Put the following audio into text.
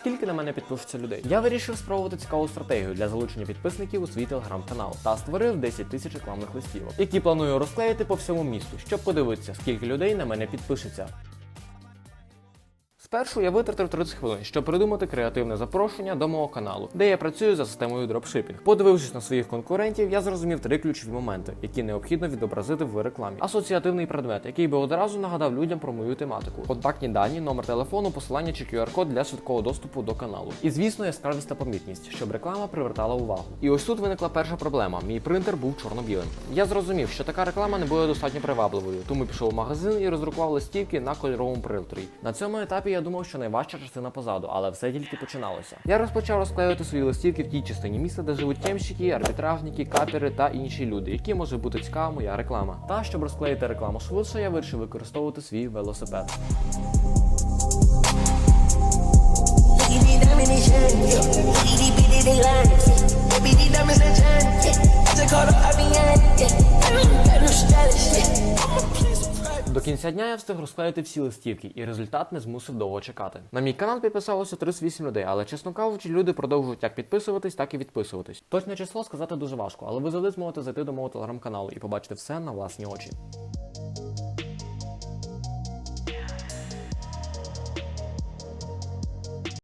скільки на мене підпишеться людей. Я вирішив спробувати цікаву стратегію для залучення підписників у свій телеграм-канал та створив 10 тисяч рекламних листівок, які планую розклеїти по всьому місту, щоб подивитися, скільки людей на мене підпишеться. Спершу я витратив 30 хвилин, щоб придумати креативне запрошення до мого каналу, де я працюю за системою дропшипінг. Подивившись на своїх конкурентів, я зрозумів три ключові моменти, які необхідно відобразити в рекламі. Асоціативний предмет, який би одразу нагадав людям про мою тематику, контактні дані, номер телефону, посилання чи QR-код для швидкого доступу до каналу. І звісно, яскравість та помітність, щоб реклама привертала увагу. І ось тут виникла перша проблема: мій принтер був чорно-білим. Я зрозумів, що така реклама не буде достатньо привабливою, тому пішов в магазин і роздрукував листівки на кольоровому принтері. На цьому етапі я думав, що найважча частина позаду, але все тільки починалося. Я розпочав розклеювати свої листівки в тій частині міста, де живуть темщики, арбітражники, капери та інші люди, які може бути цікава моя реклама. Та щоб розклеїти рекламу швидше, я вирішив використовувати свій велосипед. До кінця дня я встиг розклеїти всі листівки, і результат не змусив довго чекати. На мій канал підписалося 38 людей, але чесно кажучи, люди продовжують як підписуватись, так і відписуватись. Точне число сказати дуже важко, але ви завжди зможете зайти до мого телеграм-каналу і побачити все на власні очі.